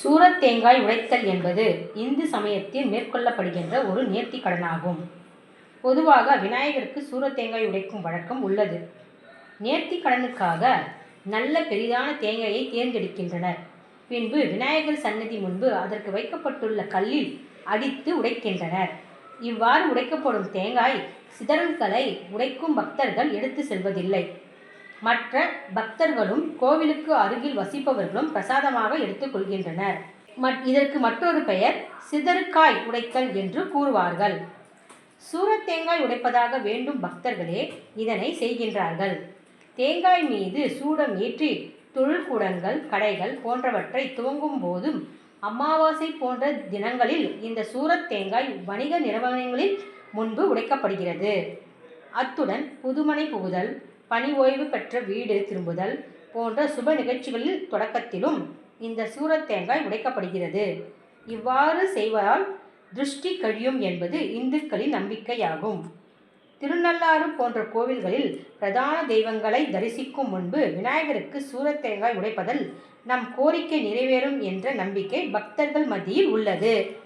சூரத் தேங்காய் உடைத்தல் என்பது இந்து சமயத்தில் மேற்கொள்ளப்படுகின்ற ஒரு நேர்த்தி கடனாகும். பொதுவாக விநாயகருக்கு சூரத் தேங்காய் உடைக்கும் வழக்கம் உள்ளது. நேர்த்தி கடனுக்காக நல்ல பெரிதான தேங்காயை தேர்ந்தெடுக்கின்றனர். பின்பு விநாயகர் சன்னதி முன்பு அதற்கு வைக்கப்பட்டுள்ள கல்லில் அடித்து உடைக்கின்றனர். இவ்வாறு உடைக்கப்படும் தேங்காய் சிதறல்களை உடைக்கும் பக்தர்கள் எடுத்துச் செல்வதில்லை. மற்ற பக்தர்களும் கோவிலுக்கு அருகில் வசிப்பவர்களும் பிரசாதமாக எடுத்துக்கொள்கின்றனர் இதற்கு மற்றொரு பெயர் சிதறுக்காய் உடைத்தல் என்று கூறுவார்கள். சூரத்தேங்காய் உடைப்பதாக வேண்டும் பக்தர்களே இதனை செய்கின்றார்கள். தேங்காய் மீது சூடம் ஏற்றி தொழில்கூடங்கள் கடைகள் போன்றவற்றை துவங்கும் போதும் அமாவாசை போன்ற தினங்களில் இந்த சூரத் தேங்காய் வணிக நிறுவனங்களின் முன்பு உடைக்கப்படுகிறது. அத்துடன் புதுமனை புகுதல் பணி ஓய்வு பெற்ற வீடு திரும்புதல் போன்ற சுப நிகழ்ச்சிகளின் தொடக்கத்திலும் இந்த சூரத் தேங்காய் உடைக்கப்படுகிறது. இவ்வாறு செய்வதால் திருஷ்டி கழியும் என்பது இந்துக்களின் நம்பிக்கையாகும். திருநள்ளாறு போன்ற கோவில்களில் பிரதான தெய்வங்களை தரிசிக்கும் முன்பு விநாயகருக்கு சூரத் தேங்காய் நம் கோரிக்கை நிறைவேறும் என்ற நம்பிக்கை பக்தர்கள் மத்தியில் உள்ளது.